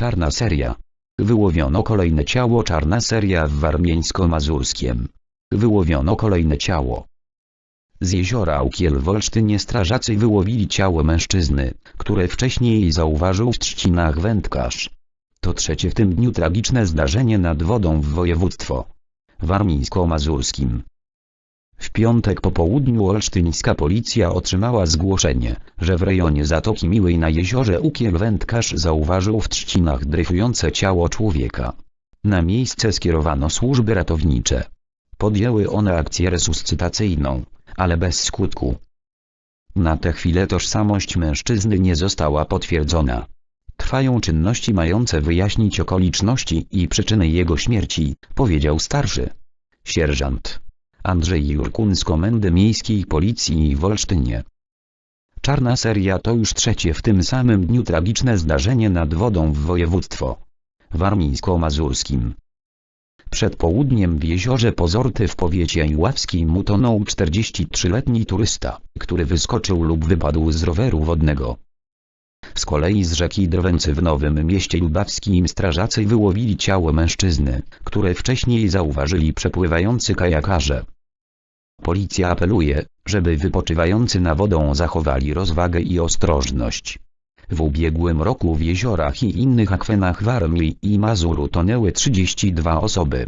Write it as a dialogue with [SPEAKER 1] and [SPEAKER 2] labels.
[SPEAKER 1] Czarna seria. Wyłowiono kolejne ciało Czarna seria w Warmieńsko-Mazurskiem. Wyłowiono kolejne ciało. Z jeziora Ukiel w Olsztynie strażacy wyłowili ciało mężczyzny, które wcześniej zauważył w trzcinach wędkarz. To trzecie w tym dniu tragiczne zdarzenie nad wodą w województwo warmińsko-mazurskim. W piątek po południu olsztyńska policja otrzymała zgłoszenie, że w rejonie Zatoki Miłej na jeziorze Ukiel wędkarz zauważył w trzcinach dryfujące ciało człowieka. Na miejsce skierowano służby ratownicze. Podjęły one akcję resuscytacyjną, ale bez skutku. Na tę chwilę tożsamość mężczyzny nie została potwierdzona. Trwają czynności mające wyjaśnić okoliczności i przyczyny jego śmierci, powiedział starszy sierżant Andrzej Jurkun z Komendy Miejskiej Policji w Olsztynie. Czarna seria to już trzecie w tym samym dniu tragiczne zdarzenie nad wodą w województwo warmińsko-mazurskim. Przed południem w jeziorze Pozorty w powiecie iławskim utonął 43-letni turysta, który wyskoczył lub wypadł z roweru wodnego. Z kolei z rzeki Drwęcy w Nowym Mieście Lubawskim strażacy wyłowili ciało mężczyzny, które wcześniej zauważyli przepływający kajakarze. Policja apeluje, żeby wypoczywający na wodą zachowali rozwagę i ostrożność. W ubiegłym roku w jeziorach i innych akwenach Warmii i Mazuru tonęły 32 osoby.